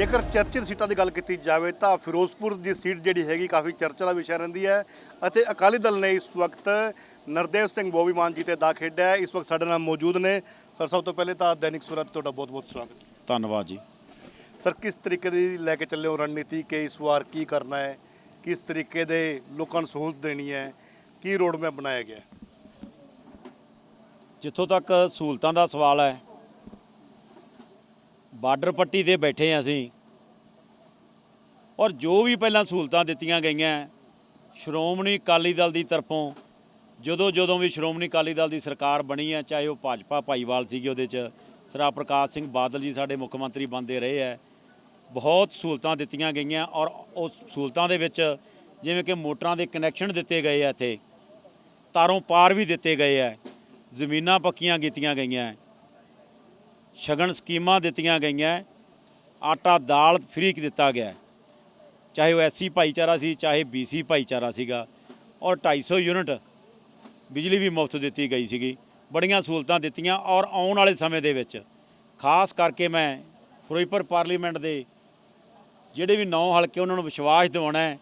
ਜੇਕਰ ਚਰਚਿਤ ਸੀਟਾਂ ਦੀ ਗੱਲ ਕੀਤੀ ਜਾਵੇ ਤਾਂ ਫਿਰੋਜ਼ਪੁਰ ਦੀ ਸੀਟ ਜਿਹੜੀ ਹੈਗੀ ਕਾਫੀ ਚਰਚਾ ਦਾ ਵਿਸ਼ਾ ਰਹਿੰਦੀ ਹੈ ਅਤੇ ਅਕਾਲੀ ਦਲ ਨੇ ਇਸ ਵਕਤ ਨਰਦੇਵ ਸਿੰਘ ਬੋਬੀ ਮਾਨ ਜੀ ਤੇ ਦਾ ਖੇਡਿਆ ਇਸ ਵਕਤ ਸਾਡੇ ਨਾਲ ਮੌਜੂਦ ਨੇ। ਸਰ ਸਭ ਤੋਂ ਪਹਿਲੇ ਤਾਂ ਦੈਨਿਕ ਸੁਰਤ ਤੁਹਾਡਾ ਬਹੁਤ-ਬਹੁਤ ਸਵਾਗਤ। ਧੰਨਵਾਦ ਜੀ। ਸਰ ਕਿਸ ਤਰੀਕੇ ਦੀ ਲੈ ਕੇ ਚੱਲੇ ਹੋ ਰਣਨੀਤੀ ਕਿ ਇਸ ਵਾਰ ਕੀ ਕਰਨਾ ਹੈ? ਕਿਸ ਤਰੀਕੇ ਦੇ ਲੋਕਾਂ ਨੂੰ ਸਹੂਲਤ ਦੇਣੀ ਹੈ? ਕੀ ਰੋਡ ਮੈਪ ਬਣਾਇਆ ਗਿਆ? ਜਿੱਥੋਂ ਤੱਕ ਸਹੂਲਤਾਂ ਦਾ ਸਵਾਲ ਹੈ ਬਾਰਡਰ ਪੱਟੀ ਤੇ ਬੈਠੇ ਹਾਂ ਅਸੀਂ। ਔਰ ਜੋ ਵੀ ਪਹਿਲਾਂ ਸਹੂਲਤਾਂ ਦਿੱਤੀਆਂ ਗਈਆਂ, ਸ਼੍ਰੋਮਣੀ ਅਕਾਲੀ ਦਲ ਦੀ ਤਰਫੋਂ, ਜਦੋਂ ਜਦੋਂ ਵੀ ਸ਼੍ਰੋਮਣੀ ਅਕਾਲੀ ਦਲ ਦੀ ਸਰਕਾਰ ਬਣੀ ਹੈ ਚਾਹੇ ਉਹ ਭਾਜਪਾ ਭਾਈਵਾਲ ਸੀਗੀ ਉਹਦੇ 'ਚ, ਸਰਾ ਪ੍ਰਕਾਸ਼ ਸਿੰਘ ਬਾਦਲ ਜੀ ਸਾਡੇ ਮੁੱਖ ਮੰਤਰੀ ਬਣਦੇ ਰਹੇ ਹੈ ਬਹੁਤ ਸਹੂਲਤਾਂ ਦਿੱਤੀਆਂ ਗਈਆਂ। ਔਰ ਉਹ ਸਹੂਲਤਾਂ ਦੇ ਵਿੱਚ ਜਿਵੇਂ ਕਿ ਮੋਟਰਾਂ ਦੇ ਕਨੈਕਸ਼ਨ ਦਿੱਤੇ ਗਏ ਆ ਇੱਥੇ, ਤਾਰੋਂ ਪਾਰ ਵੀ ਦਿੱਤੇ ਗਏ ਆ, ਜ਼ਮੀਨਾਂ ਪੱਕੀਆਂ ਕੀਤੀਆਂ ਗਈਆਂ। ਸ਼ਗਨ ਸਕੀਮਾਂ ਦਿੱਤੀਆਂ ਗਈਆਂ। ਆਟਾ, ਦਾਲ ਫ੍ਰੀ ਦਿੱਤਾ ਗਿਆ। ਚਾਹੇ ਉਹ ਐਸਸੀ ਭਾਈਚਾਰਾ ਸੀ, ਚਾਹੇ ਬੀਸੀ ਭਾਈਚਾਰਾ ਸੀਗਾ। ਔਰ 250 ਯੂਨਿਟ ਬਿਜਲੀ ਵੀ ਮੁਫਤ ਦਿੱਤੀ ਗਈ ਸੀਗੀ। ਬੜੀਆਂ ਸਹੂਲਤਾਂ ਦਿੱਤੀਆਂ ਔਰ ਆਉਣ ਵਾਲੇ ਸਮੇਂ ਦੇ ਵਿੱਚ, ਖਾਸ ਕਰਕੇ ਮੈਂ ਫਿਰੋਜ਼ਪੁਰ ਪਾਰਲੀਮੈਂਟ ਦੇ ਜਿਹੜੇ ਵੀ ਨੌ ਹਲਕੇ ਉਹਨਾਂ ਨੂੰ ਵਿਸ਼ਵਾਸ ਦਿਵਾਉਣਾ ਹੈ,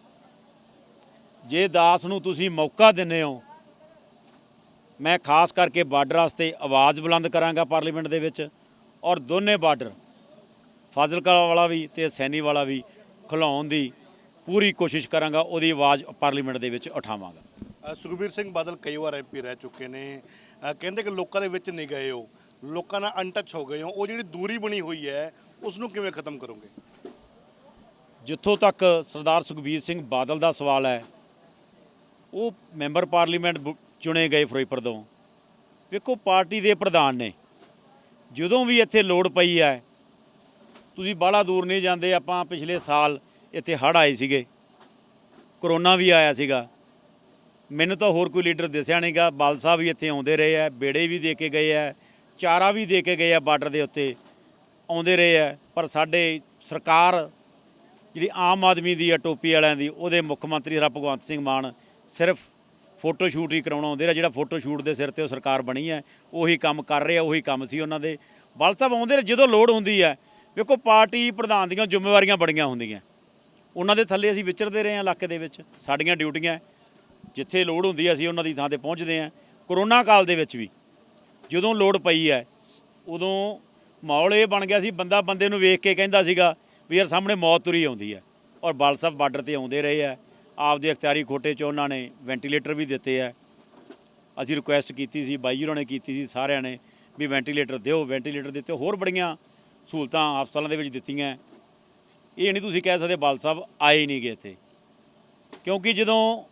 ਜੇ ਦਾਸ ਨੂੰ ਤੁਸੀਂ ਮੌਕਾ ਦਿੰਦੇ ਹੋ, ਮੈਂ ਖਾਸ ਕਰਕੇ ਬਾਰਡਰ ਵਾਸਤੇ ਆਵਾਜ਼ ਬੁਲੰਦ ਕਰਾਂਗਾ ਪਾਰਲੀਮੈਂਟ ਦੇ ਵਿੱਚ। ਔਰ ਦੋਨੇ ਬਾਰਡਰ ਫਾਜ਼ਿਲਕਾ ਵਾਲਾ ਵੀ ਤੇ ਸੈਣੀ ਵਾਲਾ ਵੀ ਖੁਲਾਉਣ ਦੀ ਪੂਰੀ ਕੋਸ਼ਿਸ਼ ਕਰਾਂਗਾ ਉਹਦੀ ਆਵਾਜ਼ ਪਾਰਲੀਮੈਂਟ ਦੇ ਵਿੱਚ ਉਠਾਵਾਂਗਾ। ਸੁਖਬੀਰ ਸਿੰਘ ਬਾਦਲ ਕਈ ਵਾਰ ਐਮਪੀ ਰਹਿ ਚੁੱਕੇ ਨੇ। ਕਹਿੰਦੇ ਕਿ ਲੋਕਾਂ ਦੇ ਵਿੱਚ ਨਹੀਂ ਗਏ ਹੋ ਲੋਕਾਂ ਨਾਲ ਅਨਟੱਚ ਹੋ ਗਏ ਹੋ ਉਹ ਜਿਹੜੀ ਦੂਰੀ ਬਣੀ ਹੋਈ ਹੈ ਉਸ ਨੂੰ ਕਿਵੇਂ ਖਤਮ ਕਰੋਗੇ? ਜਿੱਥੋਂ ਤੱਕ ਸਰਦਾਰ ਸੁਖਬੀਰ ਸਿੰਘ ਬਾਦਲ ਦਾ ਸਵਾਲ ਹੈ ਉਹ ਮੈਂਬਰ ਪਾਰਲੀਮੈਂਟ ਚੁਣੇ ਗਏ ਫਿਰੋਜ਼ਪੁਰ ਤੋਂ। ਵੇਖੋ ਪਾਰਟੀ ਦੇ ਪ੍ਰਧਾਨ ਨੇ ਜਦੋਂ ਵੀ ਇੱਥੇ ਲੋੜ ਪਈ ਹੈ, ਤੁਸੀਂ ਬਾਹਲਾ ਦੂਰ ਨਹੀਂ ਜਾਂਦੇ, ਆਪਾਂ ਪਿਛਲੇ ਸਾਲ ਇੱਥੇ ਹੜ੍ਹ ਆਏ ਸੀਗੇ। ਕਰੋਨਾ ਵੀ ਆਇਆ ਸੀਗਾ। ਮੈਨੂੰ ਤਾਂ ਹੋਰ ਕੋਈ ਲੀਡਰ ਦਿਸਿਆ ਨਹੀਂਗਾ। ਬਾਲ ਸਾਹਿਬ ਵੀ ਇੱਥੇ ਆਉਂਦੇ ਰਹੇ ਆ ਬੇੜੇ ਵੀ ਦੇ ਕੇ ਗਏ ਆ ਚਾਰਾ ਵੀ ਦੇ ਕੇ ਗਏ ਆ ਬਾਰਡਰ ਦੇ ਉੱਤੇ। ਆਉਂਦੇ ਰਹੇ ਆ ਪਰ ਸਾਡੇ ਸਰਕਾਰ, ਜਿਹੜੀ ਆਮ ਆਦਮੀ ਦੀ ਆ ਟੋਪੀ ਵਾਲਿਆਂ ਦੀ, ਉਹਦੇ ਮੁੱਖ ਮੰਤਰੀ ਰਾ ਭਗਵੰਤ ਸਿੰਘ ਮਾਨ ਸਿਰਫ ਫੋਟੋ ਸ਼ੂਟ ਹੀ ਕਰਾਉਣਾ ਆਉਂਦੇ ਰਿਹਾ ਜਿਹੜਾ ਫੋਟੋ ਸ਼ੂਟ ਦੇ ਸਿਰ ਤੇ ਉਹ ਸਰਕਾਰ ਬਣੀ ਹੈ, ਉਹੀ ਕੰਮ ਕਰ ਰਹੇ ਆ ਉਹੀ ਕੰਮ ਸੀ ਉਹਨਾਂ ਦੇ। ਬਲ ਸਾਹਿਬ ਆਉਂਦੇ ਰਹੇ ਜਦੋਂ ਲੋੜ ਹੁੰਦੀ ਹੈ, ਵੇਖੋ ਪਾਰਟੀ ਪ੍ਰਧਾਨ ਦੀਆਂ ਜ਼ਿੰਮੇਵਾਰੀਆਂ ਬੜੀਆਂ ਹੁੰਦੀਆਂ। ਉਹਨਾਂ ਦੇ ਥੱਲੇ ਅਸੀਂ ਵਿਚਰਦੇ ਰਹੇ ਹਾਂ ਇਲਾਕੇ ਦੇ ਵਿੱਚ, ਸਾਡੀਆਂ ਡਿਊਟੀਆਂ, ਜਿੱਥੇ ਲੋੜ ਹੁੰਦੀ ਹੈ ਅਸੀਂ ਉਹਨਾਂ ਦੀ ਥਾਂ ਤੇ ਪਹੁੰਚਦੇ ਹਾਂ, ਕਰੋਨਾ ਕਾਲ ਦੇ ਵਿੱਚ ਵੀ। ਜਦੋਂ ਲੋੜ ਪਈ ਹੈ, ਉਦੋਂ ਮਾਹੌਲ ਇਹ ਬਣ ਗਿਆ ਸੀ, ਬੰਦਾ ਬੰਦੇ ਨੂੰ ਵੇਖ ਕੇ ਕਹਿੰਦਾ ਸੀਗਾ ਵੀ ਯਾਰ ਸਾਹਮਣੇ ਮੌਤ ਤੁਰੀ ਆਉਂਦੀ ਹੈ, ਔਰ ਬਾਲ ਸਾਹਿਬ ਬਾਰਡਰ ਤੇ ਆਉਂਦੇ ਰਹੇ ਆ ਆਪਦੇ ਅਖਤਿਆਰੀ ਖੋਟੇ 'ਚ ਉਹਨਾਂ ਨੇ ਵੈਂਟੀਲੇਟਰ ਵੀ ਦਿੱਤੇ ਆ। ਅਸੀਂ ਰਿਕੁਐਸਟ ਕੀਤੀ ਸੀ, ਬਾਈ ਜੀਰੋ ਨੇ ਕੀਤੀ ਸੀ, ਸਾਰਿਆਂ ਨੇ ਵੀ ਵੈਂਟੀਲੇਟਰ ਦਿਓ, ਵੈਂਟੀਲੇਟਰ ਦਿੱਤੇ, ਹੋਰ ਬੜੀਆਂ ਸਹੂਲਤਾਂ ਹਸਪਤਾਲਾਂ ਦੇ ਵਿੱਚ ਦਿੱਤੀਆਂ। ਇਹ ਨਹੀਂ ਤੁਸੀਂ ਕਹਿ ਸਕਦੇ ਬਾਲ ਸਾਹਿਬ ਆਏ ਨਹੀਂ ਗਏ ਇੱਥੇ। ਕਿਉਂਕਿ ਜਦੋਂ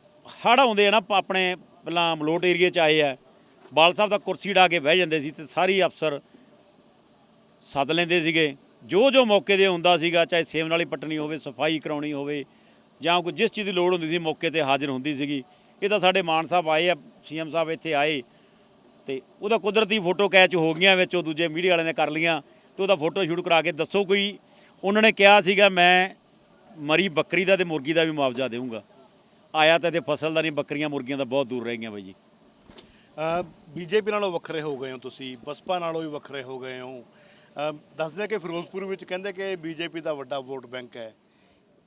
ਹੜ੍ਹ ਆਉਂਦੇ ਆ ਨਾ ਆਪਣੇ ਪਹਿਲਾਂ ਮਲੋਟ ਏਰੀਆ 'ਚ ਆਏ ਆ, ਬਾਲ ਸਾਹਿਬ ਦਾ ਕੁਰਸੀ ਢਾ ਕੇ ਬਹਿ ਜਾਂਦੇ ਸੀ ਤੇ ਸਾਰੀ ਅਫਸਰ ਸੱਦ ਲੈਂਦੇ ਸੀਗੇ। ਜੋ ਜੋ ਮੌਕੇ ਤੇ ਹੁੰਦਾ ਸੀਗਾ, ਚਾਹੇ ਸੇਵਨ ਵਾਲੀ ਪਟਣੀ ਹੋਵੇ, ਸਫ਼ਾਈ ਕਰਾਉਣੀ ਹੋਵੇ ਜਾਂ ਕੋਈ ਜਿਸ ਚੀਜ਼ ਦੀ ਲੋੜ ਹੁੰਦੀ ਸੀ ਮੌਕੇ ਤੇ ਹਾਜ਼ਰ ਹੁੰਦੀ ਸੀਗੀ, ਇਹ ਤਾਂ ਸਾਡੇ ਮਾਨ ਸਾਹਿਬ ਆਏ ਆ, ਸੀਐਮ ਸਾਹਿਬ ਇੱਥੇ ਆਏ, ਤੇ ਉਹਦਾ ਕੁਦਰਤੀ ਫੋਟੋ ਕੈਚ ਹੋ ਗਈਆਂ ਵਿੱਚ, ਉਹ ਦੂਜੇ ਮੀਡੀਆ ਵਾਲਿਆਂ ਨੇ ਕਰ ਲੀਆਂ ਤੇ ਉਹਦਾ ਫੋਟੋ ਸ਼ੂਟ ਕਰਾ ਕੇ ਦੱਸੋ ਕੋਈ, ਉਹਨਾਂ ਨੇ ਕਿਹਾ ਸੀਗਾ, ਮੈਂ ਮਰੀ ਬੱਕਰੀ ਦਾ ਤੇ ਮੁਰਗੀ ਦਾ ਵੀ ਮੁਆਵਜ਼ਾ ਦੇਵਾਂਗਾ ਆਇਆ ਤਾਂ ਤੇ ਫਸਲ ਦਾ ਨਹੀਂ, ਬੱਕਰੀਆਂ ਮੁਰਗੀਆਂ ਦਾ ਬਹੁਤ ਦੂਰ ਰਹਿ ਗਈਆਂ ਬਾਈ ਜੀ। ਬੀਜੇਪੀ ਨਾਲੋਂ ਵੱਖਰੇ ਹੋ ਗਏ ਹੋ ਤੁਸੀਂ, ਬਸਪਾ ਨਾਲੋਂ ਵੀ ਵੱਖਰੇ ਹੋ ਗਏ ਹੋ। ਦੱਸਦੇ ਕਿ ਫਿਰੋਜ਼ਪੁਰ ਵਿੱਚ ਕਹਿੰਦੇ ਕਿ ਬੀਜੇਪੀ ਦਾ ਵੱਡਾ ਵੋਟ ਬੈਂਕ ਹੈ।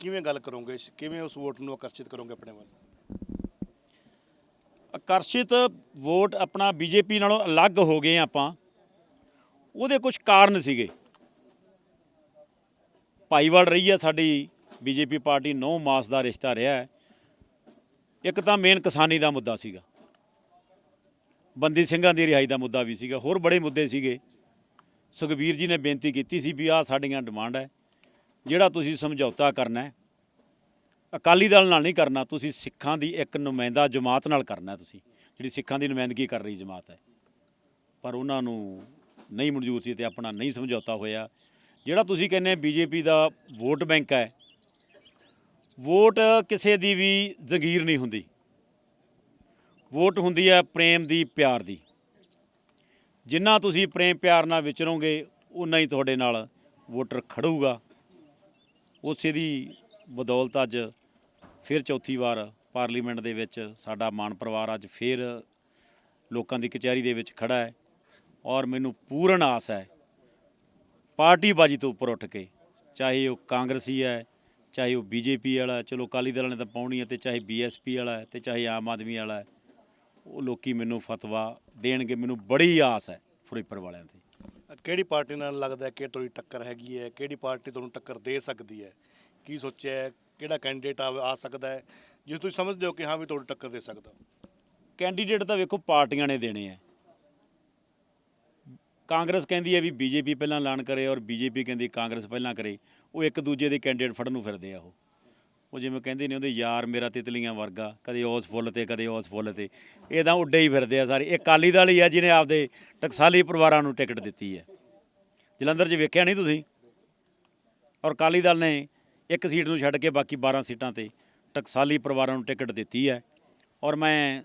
ਕਿਵੇਂ ਗੱਲ ਕਰੋਗੇ? ਕਿਵੇਂ ਉਸ ਵੋਟ ਨੂੰ ਆਕਰਸ਼ਿਤ ਕਰੋਗੇ ਆਪਣੇ ਵੱਲ? ਆਕਰਸ਼ਿਤ ਵੋਟ ਆਪਣਾ ਬੀਜੇਪੀ ਨਾਲੋਂ ਅਲੱਗ ਹੋ ਗਏ ਆਪਾਂ। ਉਹਦੇ ਕੁਝ ਕਾਰਨ ਸੀਗੇ। ਭਾਈਵਾਲ ਰਹੀ ਹੈ ਸਾਡੀ ਬੀਜੇਪੀ ਪਾਰਟੀ 9 ਮਾਸ ਦਾ ਰਿਸ਼ਤਾ ਰਿਹਾ ਹੈ। ਇੱਕ ਤਾਂ ਮੇਨ ਕਿਸਾਨੀ ਦਾ ਮੁੱਦਾ ਸੀਗਾ। ਬੰਦੀ ਸਿੰਘਾਂ ਦੀ ਰਿਹਾਈ ਦਾ ਮੁੱਦਾ ਵੀ ਸੀਗਾ। ਹੋਰ ਬੜੇ ਮੁੱਦੇ ਸੀਗੇ। ਸੁਖਬੀਰ ਜੀ ਨੇ ਬੇਨਤੀ ਕੀਤੀ ਸੀ ਵੀ ਆਹ ਸਾਡੀਆਂ ਡਿਮਾਂਡ ਹੈ। ਜਿਹੜਾ ਤੁਸੀਂ ਸਮਝੌਤਾ ਕਰਨਾ ਹੈ, ਅਕਾਲੀ ਦਲ ਨਾਲ ਨਹੀਂ ਕਰਨਾ, ਤੁਸੀਂ ਸਿੱਖਾਂ ਦੀ ਇੱਕ ਨੁਮਾਇੰਦਾ ਜਮਾਤ ਨਾਲ ਕਰਨਾ ਤੁਸੀਂ। ਜਿਹੜੀ ਸਿੱਖਾਂ ਦੀ ਨੁਮਾਇੰਦਗੀ ਕਰ ਰਹੀ ਜਮਾਤ ਹੈ। ਪਰ ਉਹਨਾਂ ਨੂੰ ਨਹੀਂ ਮਨਜ਼ੂਰ ਸੀ ਤੇ ਆਪਣਾ ਨਹੀਂ ਸਮਝੌਤਾ ਹੋਇਆ। ਜਿਹੜਾ ਤੁਸੀਂ ਕਹਿੰਦੇ ਬੀਜੇਪੀ ਦਾ ਵੋਟ ਬੈਂਕ ਹੈ, ਵੋਟ ਕਿਸੇ ਦੀ ਵੀ ਜ਼ਗੀਰ ਨਹੀਂ ਹੁੰਦੀ। ਵੋਟ ਹੁੰਦੀ ਹੈ ਪ੍ਰੇਮ ਦੀ, ਪਿਆਰ ਦੀ। ਜਿੰਨਾ ਤੁਸੀਂ ਪ੍ਰੇਮ ਪਿਆਰ ਨਾਲ ਵਿਚਰੋਗੇ, ਉਨਾ ਹੀ ਤੁਹਾਡੇ ਨਾਲ ਵੋਟਰ ਖੜੂਗਾ। ਉਸੇ ਦੀ ਬਦੌਲਤ ਅੱਜ ਫਿਰ ਚੌਥੀ ਵਾਰ ਪਾਰਲੀਮੈਂਟ ਦੇ ਵਿੱਚ ਸਾਡਾ ਮਾਨ ਪਰਿਵਾਰ ਅੱਜ ਫਿਰ ਲੋਕਾਂ ਦੀ ਕਚਹਿਰੀ ਦੇ ਵਿੱਚ ਖੜਾ ਹੈ ਔਰ ਮੈਨੂੰ ਪੂਰਨ ਆਸ ਹੈ ਪਾਰਟੀ ਬਾਜੀ ਤੋਂ ਉੱਪਰ ਉੱਠ ਕੇ, ਚਾਹੇ ਉਹ ਕਾਂਗਰਸੀ ਹੈ, ਚਾਹੇ ਉਹ ਬੀਜੇਪੀ ਵਾਲਾ ਚਲੋ ਅਕਾਲੀ ਦਲ ਨੇ ਤਾਂ ਪਾਉਣੀ ਹੈ ਤੇ ਚਾਹੇ ਬੀਐਸਪੀ ਵਾਲਾ ਹੈ ਤੇ ਚਾਹੇ ਆਮ ਆਦਮੀ ਵਾਲਾ ਹੈ, ਉਹ ਲੋਕੀ ਮੈਨੂੰ ਫਤਵਾ ਦੇਣਗੇ, ਮੈਨੂੰ ਬੜੀ ਆਸ ਹੈ ਫਿਰੋਜ਼ਪੁਰ ਵਾਲਿਆਂ ਤੇ। ਕਿਹੜੀ ਪਾਰਟੀ ਨਾਲ ਲੱਗਦਾ ਹੈ ਕਿ ਤੁਹਾਡੀ ਟੱਕਰ ਹੈਗੀ ਹੈ, ਕਿਹੜੀ ਪਾਰਟੀ ਤੁਹਾਨੂੰ ਟੱਕਰ ਦੇ ਸਕਦੀ ਹੈ? ਕੀ ਸੋਚਿਆ ਹੈ, ਕਿਹੜਾ ਕੈਂਡੀਡੇਟ ਆ ਆ ਸਕਦਾ ਹੈ? ਜੇ ਤੁਸੀਂ ਸਮਝਦੇ ਹੋ ਕਿ ਹਾਂ ਵੀ ਤੁਹਾਨੂੰ ਟੱਕਰ ਦੇ ਸਕਦਾ। ਕੈਂਡੀਡੇਟ ਤਾਂ ਵੇਖੋ ਪਾਰਟੀਆਂ ਨੇ ਦੇਣੇ ਆ ਕਾਂਗਰਸ ਕਹਿੰਦੀ ਹੈ ਵੀ ਬੀਜੇਪੀ ਪਹਿਲਾਂ ਐਲਾਨ ਕਰੇ ਔਰ ਬੀਜੇਪੀ ਕਹਿੰਦੀ ਕਾਂਗਰਸ ਪਹਿਲਾਂ ਕਰੇ। ਉਹ ਇੱਕ ਦੂਜੇ ਦੇ ਕੈਂਡੀਡੇਟ ਫੜਨ ਨੂੰ ਫਿਰਦੇ ਆ ਉਹ। ਉਹ ਜਿਵੇਂ ਕਹਿੰਦੇ ਨੇ ਉਹਦੇ ਯਾਰ ਮੇਰਾ ਤਿਤਲੀਆਂ ਵਰਗਾ, ਕਦੇ ਉਸ ਫੁੱਲ ਤੇ, ਕਦੇ ਉਸ ਫੁੱਲ ਤੇ। ਇਹ ਤਾਂ ਉੱਡੇ ਹੀ ਫਿਰਦੇ ਆ ਸਾਰੇ। ਇਹ ਅਕਾਲੀ ਦਲ ਹੀ ਆ ਜਿਹਨੇ ਆਪਦੇ ਟਕਸਾਲੀ ਪਰਿਵਾਰਾਂ ਨੂੰ ਟਿਕਟ ਦਿੱਤੀ ਹੈ। ਜਲੰਧਰ 'ਚ ਵੇਖਿਆ ਨਹੀਂ ਤੁਸੀਂ? ਔਰ ਅਕਾਲੀ ਦਲ ਨੇ ਇੱਕ ਸੀਟ ਨੂੰ ਛੱਡ ਕੇ ਬਾਕੀ 12 ਸੀਟਾਂ ਤੇ ਟਕਸਾਲੀ ਪਰਿਵਾਰਾਂ ਨੂੰ ਟਿਕਟ ਦਿੱਤੀ ਹੈ। ਔਰ ਮੈਂ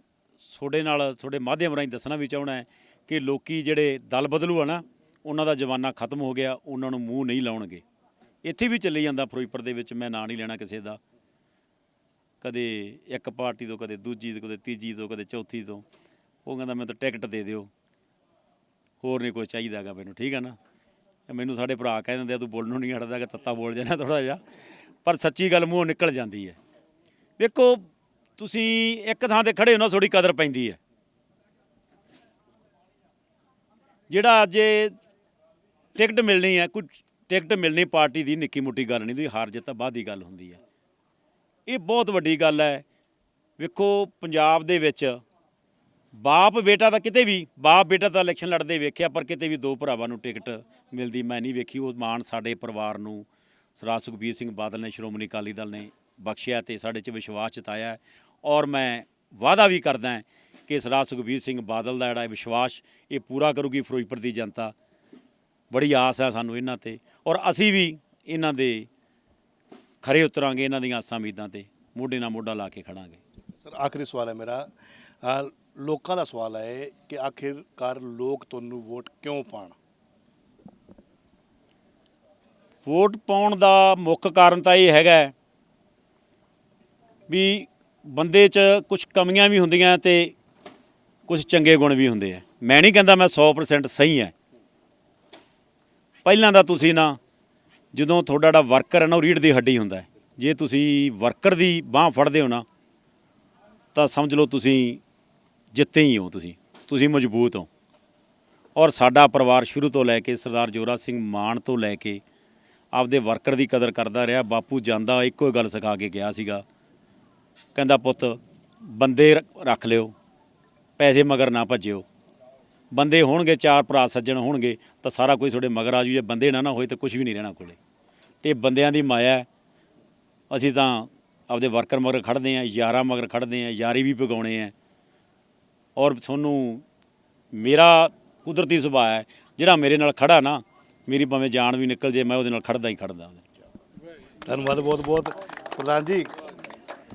ਤੁਹਾਡੇ ਨਾਲ, ਤੁਹਾਡੇ ਮਾਧਿਅਮ ਰਾਹੀਂ ਦੱਸਣਾ ਵੀ ਚਾਹਣਾ ਹੈ ਕਿ ਲੋਕੀ ਜਿਹੜੇ ਦਲ ਬਦਲੂ ਆ ਨਾ, ਉਹਨਾਂ ਦਾ ਜਮਾਨਾ ਖਤਮ ਹੋ ਗਿਆ, ਉਹਨਾਂ ਨੂੰ ਮੂੰਹ ਨਹੀਂ ਲਾਉਣਗੇ। ਇੱਥੇ ਵੀ ਚੱਲੀ ਜਾਂਦਾ ਫਿਰੋਜ਼ਪੁਰ ਦੇ ਵਿੱਚ, ਮੈਂ ਨਾਂ ਨਹੀਂ ਲੈਣਾ ਕਿਸੇ ਦਾ। ਕਦੇ ਇੱਕ ਪਾਰਟੀ ਤੋਂ, ਕਦੇ ਦੂਜੀ ਤੋਂ, ਕਦੇ ਤੀਜੀ ਤੋਂ, ਕਦੇ ਚੌਥੀ ਤੋਂ। ਉਹ ਕਹਿੰਦਾ, ਮੈਨੂੰ ਤਾਂ ਟਿਕਟ ਦੇ ਦਿਓ। ਹੋਰ ਨਹੀਂ ਕੁਝ ਚਾਹੀਦਾਗਾ ਮੈਨੂੰ, ਠੀਕ ਆ ਨਾ? ਮੈਨੂੰ ਸਾਡੇ ਭਰਾ ਕਹਿ ਦਿੰਦੇ ਆ, ਤੂੰ ਬੋਲਣੋਂ ਨਹੀਂ ਹਟਦਾ ਕਿ ਤੱਤਾ ਬੋਲ ਜਾਣਾ ਥੋੜਾ ਜਿਹਾ। ਪਰ ਸੱਚੀ ਗੱਲ ਮੂੰਹੋਂ ਨਿਕਲ ਜਾਂਦੀ ਹੈ। ਵੇਖੋ, ਤੁਸੀਂ ਇੱਕ ਥਾਂ ਤੇ ਖੜੇ ਹੋ ਨਾ ਥੋੜੀ ਕਦਰ ਪੈਂਦੀ ਹੈ। ਜਿਹੜਾ ਅੱਜ ਟਿਕਟ ਮਿਲਣੀ ਹੈ ਕੋਈ ਟਿਕਟ ਮਿਲਣੀ ਪਾਰਟੀ ਦੀ, ਨਿੱਕੀ ਮੁੱਟੀ ਗੱਲ ਨਹੀਂ, ਤੁਸੀਂ ਹਾਰ ਜਿੱਤ ਤਾਂ ਬਾਅਦ ਦੀ ਗੱਲ ਹੁੰਦੀ ਹੈ। ਇਹ ਬਹੁਤ ਵੱਡੀ ਗੱਲ ਹੈ। ਵੇਖੋ, ਪੰਜਾਬ ਦੇ ਵਿੱਚ ਬਾਪ ਬੇਟਾ ਤਾਂ ਕਿਤੇ ਵੀ, ਬਾਪ ਬੇਟਾ ਤਾਂ ਇਲੈਕਸ਼ਨ ਲੜਦੇ ਵੇਖਿਆ, ਪਰ ਕਿਤੇ ਵੀ ਦੋ ਭਰਾਵਾਂ ਨੂੰ ਟਿਕਟ ਮਿਲਦੀ ਮੈਂ ਨਹੀਂ ਵੇਖੀ। ਉਹ ਮਾਣ ਸਾਡੇ ਪਰਿਵਾਰ ਨੂੰ, ਸਰਦਾਰ ਸੁਖਬੀਰ ਸਿੰਘ ਬਾਦਲ ਨੇ, ਸ਼੍ਰੋਮਣੀ ਅਕਾਲੀ ਦਲ ਨੇ ਬਖਸ਼ਿਆ ਤੇ ਸਾਡੇ 'ਚ ਵਿਸ਼ਵਾਸ ਜਤਾਇਆ ਔਰ ਮੈਂ ਵਾਅਦਾ ਵੀ ਕਰਦਾ ਕਿ ਸਰਦਾਰ ਸੁਖਬੀਰ ਸਿੰਘ ਬਾਦਲ ਦਾ ਜਿਹੜਾ ਵਿਸ਼ਵਾਸ, ਇਹ ਪੂਰਾ ਕਰੂਗੀ ਫਿਰੋਜ਼ਪੁਰ ਦੀ ਜਨਤਾ। ਬੜੀ ਆਸ ਹੈ ਸਾਨੂੰ ਇਹਨਾਂ ਤੇ। ਔਰ ਅਸੀਂ ਵੀ ਇਹਨਾਂ ਦੇ ਖਰੇ ਉਤਰਾਂਗੇ ਇਹਨਾਂ ਦੀਆਂ ਆਸਾਂ ਉਮੀਦਾਂ ਤੇ ਮੋਢੇ ਨਾਲ ਮੋਢਾ ਲਾ ਕੇ ਖੜਾਂਗੇ। ਸਰ ਆਖਰੀ ਸਵਾਲ ਹੈ ਮੇਰਾ। ਲੋਕਾਂ ਦਾ ਸਵਾਲ ਹੈ ਕਿ ਆਖਿਰਕਾਰ ਲੋਕ ਤੁਹਾਨੂੰ ਵੋਟ ਕਿਉਂ ਪਾਣ ਵੋਟ ਪਾਉਣ ਦਾ ਮੁੱਖ ਕਾਰਨ ਤਾਂ ਇਹ ਹੈਗਾ ਹੈ ਵੀ ਬੰਦੇ 'ਚ ਕੁਝ ਕਮੀਆਂ ਵੀ ਹੁੰਦੀਆਂ ਤੇ ਕੁਝ ਚੰਗੇ ਗੁਣ ਵੀ ਹੁੰਦੇ ਆ। ਮੈਂ ਨਹੀਂ ਕਹਿੰਦਾ ਮੈਂ 100% ਸਹੀ ਹੈ। ਪਹਿਲਾਂ ਦਾ ਤੁਸੀਂ ਨਾ ਜਦੋਂ ਤੁਹਾਡਾ ਜਿਹੜਾ ਵਰਕਰ ਹੈ ਨਾ, ਉਹ ਰੀੜ ਦੀ ਹੱਡੀ ਹੁੰਦਾ ਹੈ। ਜੇ ਤੁਸੀਂ ਵਰਕਰ ਦੀ ਬਾਹ ਫੜਦੇ ਹੋ ਨਾ, ਤਾਂ ਸਮਝ ਲਓ ਤੁਸੀਂ ਜਿੱਤੇ ਹੀ ਹੋ ਤੁਸੀਂ ਤੁਸੀਂ ਮਜ਼ਬੂਤ ਹੋ। ਔਰ ਸਾਡਾ ਪਰਿਵਾਰ ਸ਼ੁਰੂ ਤੋਂ ਲੈ ਕੇ ਸਰਦਾਰ ਜੋਰਾ ਸਿੰਘ ਮਾਨ ਤੋਂ ਲੈ ਕੇ ਆਪਦੇ ਵਰਕਰ ਦੀ ਕਦਰ ਕਰਦਾ ਰਿਹਾ। ਬਾਪੂ ਜਾਂਦਾ ਇੱਕੋ ਹੀ ਗੱਲ ਸਿਖਾ ਕੇ ਗਿਆ ਸੀਗਾ। ਕਹਿੰਦਾ, ਪੁੱਤ, ਬੰਦੇ ਰ- ਰੱਖ ਲਿਓ, ਪੈਸੇ ਮਗਰ ਨਾ ਭੱਜਿਓ। ਬੰਦੇ ਹੋਣਗੇ, ਚਾਰ ਭਰਾ ਸੱਜਣ ਹੋਣਗੇ, ਤਾਂ ਸਾਰਾ ਕੁਝ ਤੁਹਾਡੇ ਮਗਰ ਆ ਜੂ। ਜੇ ਬੰਦੇ ਨਾ ਨਾ ਹੋਏ, ਤਾਂ ਕੁਝ ਵੀ ਨਹੀਂ ਰਹਿਣਾ ਕੋਲੇ। ਤੇ ਬੰਦਿਆਂ ਦੀ ਮਾਇਆ ਹੈ। ਅਸੀਂ ਤਾਂ ਆਪਦੇ ਵਰਕਰ ਮਗਰ ਖੜਦੇ ਆਂ ਯਾਰਾਂ ਮਗਰ ਖੜਦੇ ਆਂ ਯਾਰੀ ਵੀ ਪਗਾਉਣੇ ਆ ਔਰ ਤੁਹਾਨੂੰ ਮੇਰਾ ਕੁਦਰਤੀ ਸੁਭਾਅ ਹੈ ਜਿਹੜਾ ਮੇਰੇ ਨਾਲ ਖੜਾ ਨਾ ਮੇਰੀ ਭਾਵੇਂ ਜਾਨ ਵੀ ਨਿਕਲ ਜੇ ਮੈਂ ਉਹਦੇ ਨਾਲ ਖੜਦਾ ਹੀ ਖੜਦਾ ਧੰਨਵਾਦ ਬਹੁਤ ਬਹੁਤ। ਪ੍ਰਧਾਨ ਜੀ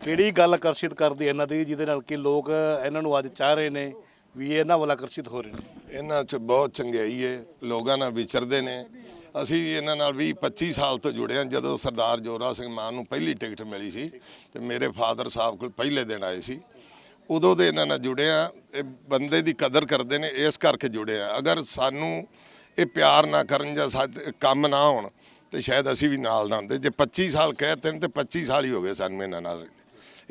ਕਿਹੜੀ ਗੱਲ ਆਕਰਸ਼ਿਤ ਕਰਦੀ ਹੈ ਇਹਨਾਂ ਦੀ ਜਿਹਦੇ ਨਾਲ ਕਿ ਲੋਕ ਇਹਨਾਂ ਨੂੰ ਅੱਜ ਚਾਹ ਰਹੇ ਨੇ ਵੀ ਇਹ ਇਹਨਾਂ ਵੱਲ ਆਕਰਸ਼ਿਤ ਹੋ ਰਹੇ ਨੇ? ਇਹਨਾਂ 'ਚ ਬਹੁਤ ਚੰਗਿਆਈ ਏ ਲੋਕਾਂ ਨਾਲ ਵਿਚਰਦੇ ਨੇ। ਅਸੀਂ ਇਹਨਾਂ ਨਾਲ ਵੀ 25 ਸਾਲ ਤੋਂ ਜੁੜੇ ਹਾਂ। ਜਦੋਂ ਸਰਦਾਰ ਜੋਰਾ ਸਿੰਘ ਮਾਨ ਨੂੰ ਪਹਿਲੀ ਟਿਕਟ ਮਿਲੀ ਸੀ ਤੇ ਮੇਰੇ ਫਾਦਰ ਸਾਹਿਬ ਕੋਲ ਪਹਿਲੇ ਦਿਨ ਆਏ ਸੀ, ਉਦੋਂ ਦੇ ਇਹਨਾਂ ਨਾਲ ਜੁੜੇ ਆ ਇਹ ਬੰਦੇ ਦੀ ਕਦਰ ਕਰਦੇ ਨੇ, ਇਸ ਕਰਕੇ ਜੁੜੇ ਆ ਅਗਰ ਸਾਨੂੰ ਇਹ ਪਿਆਰ ਨਾ ਕਰਨ ਜਾਂ ਸਾਡੇ ਕੰਮ ਨਾ ਹੋਣ, ਤੇ ਸ਼ਾਇਦ ਅਸੀਂ ਵੀ ਨਾਲ ਨਾ ਹੁੰਦੇ। ਜੇ 25 ਸਾਲ ਕਹਤੇ ਨੇ, ਤੇ 25 ਸਾਲ ਹੀ ਹੋ ਗਏ ਸਾਨੂੰ ਇਹਨਾਂ ਨਾਲ।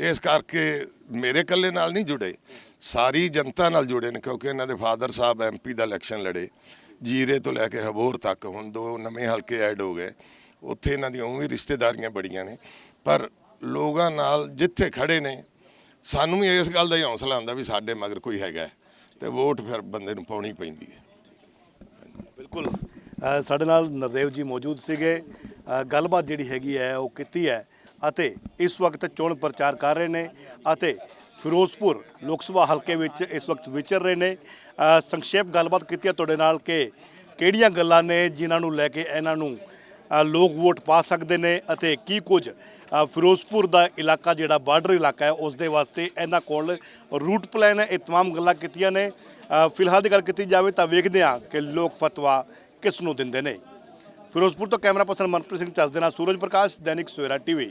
ਇਸ ਕਰਕੇ ਮੇਰੇ ਇਕੱਲੇ ਨਾਲ ਨਹੀਂ ਜੁੜੇ, ਸਾਰੀ ਜਨਤਾ ਨਾਲ ਜੁੜੇ ਨੇ, ਕਿਉਂਕਿ ਇਹਨਾਂ ਦੇ ਫਾਦਰ ਸਾਹਿਬ ਐਮਪੀ ਦਾ ਇਲੈਕਸ਼ਨ ਲੜੇ। ਜੀਰੇ ਤੋਂ ਲੈ ਕੇ ਹਬੋਰ ਤੱਕ, ਹੁਣ ਦੋ ਨਵੇਂ ਹਲਕੇ ਐਡ ਹੋ ਗਏ। ਉੱਥੇ ਇਹਨਾਂ ਦੀਆਂ ਉਵੇਂ ਰਿਸ਼ਤੇਦਾਰੀਆਂ ਬੜੀਆਂ ਨੇ। ਪਰ ਲੋਕਾਂ ਨਾਲ ਜਿੱਥੇ ਖੜੇ ਨੇ, ਸਾਨੂੰ ਵੀ ਇਸ ਗੱਲ ਦਾ ਹੀ ਹੌਸਲਾ ਆਉਂਦਾ ਵੀ ਸਾਡੇ ਮਗਰ ਕੋਈ ਹੈਗਾ ਹੈ ਤੇ ਵੋਟ ਫਿਰ ਬੰਦੇ ਨੂੰ ਪਾਉਣੀ ਪੈਂਦੀ ਹੈ। ਬਿਲਕੁਲ। ਸਾਡੇ ਨਾਲ ਨਰਦੇਵ ਜੀ ਮੌਜੂਦ ਸੀਗੇ। ਗੱਲਬਾਤ ਜਿਹੜੀ ਹੈਗੀ ਹੈ ਉਹ ਕੀਤੀ ਹੈ ਅਤੇ ਇਸ ਵਕਤ ਚੋਣ ਪ੍ਰਚਾਰ ਕਰ ਰਹੇ ਨੇ ਅਤੇ ਫਿਰੋਜ਼ਪੁਰ ਲੋਕ ਸਭਾ ਹਲਕੇ ਵਿੱਚ ਇਸ ਵਕਤ ਵਿਚਰ ਰਹੇ ਨੇ ਅ, ਸੰਖੇਪ ਗੱਲਬਾਤ ਕੀਤੀ ਹੈ ਤੁਹਾਡੇ ਨਾਲ ਕਿ ਕਿਹੜੀਆਂ ਗੱਲਾਂ ਨੇ ਜਿਨ੍ਹਾਂ ਨੂੰ ਲੈ ਕੇ ਇਹਨਾਂ ਨੂੰ ਅ, ਲੋਕ ਵੋਟ ਪਾ ਸਕਦੇ ਨੇ ਅਤੇ ਕੀ ਕੁਝ ਅ, ਫਿਰੋਜ਼ਪੁਰ ਦਾ ਇਲਾਕਾ ਜਿਹੜਾ ਬਾਰਡਰ ਇਲਾਕਾ ਹੈ ਉਸ ਦੇ ਵਾਸਤੇ ਇਹਨਾਂ ਕੋਲ ਰੂਟ ਪਲਾਨ ਹੈ ਇਹ तमाम ਗੱਲਾਂ ਕੀਤੀਆਂ ਨੇ ਅ, ਫਿਲਹਾਲ ਦੀ ਗੱਲ ਕੀਤੀ ਜਾਵੇ ਤਾਂ ਵੇਖਦੇ ਹਾਂ ਕਿ ਲੋਕ ਫਤਵਾ ਕਿਸ ਨੂੰ ਦਿੰਦੇ ਨੇ ਫਿਰੋਜ਼ਪੁਰ ਤੋਂ ਕੈਮਰਾ ਪਰਸਨ ਮਨਪ੍ਰੀਤ ਸਿੰਘ ਚੱਜ ਦੇ ਨਾਲ ਸੂਰਜ ਪ੍ਰਕਾਸ਼ ਦੈਨਿਕ ਸਵੇਰਾ ਟੀਵੀ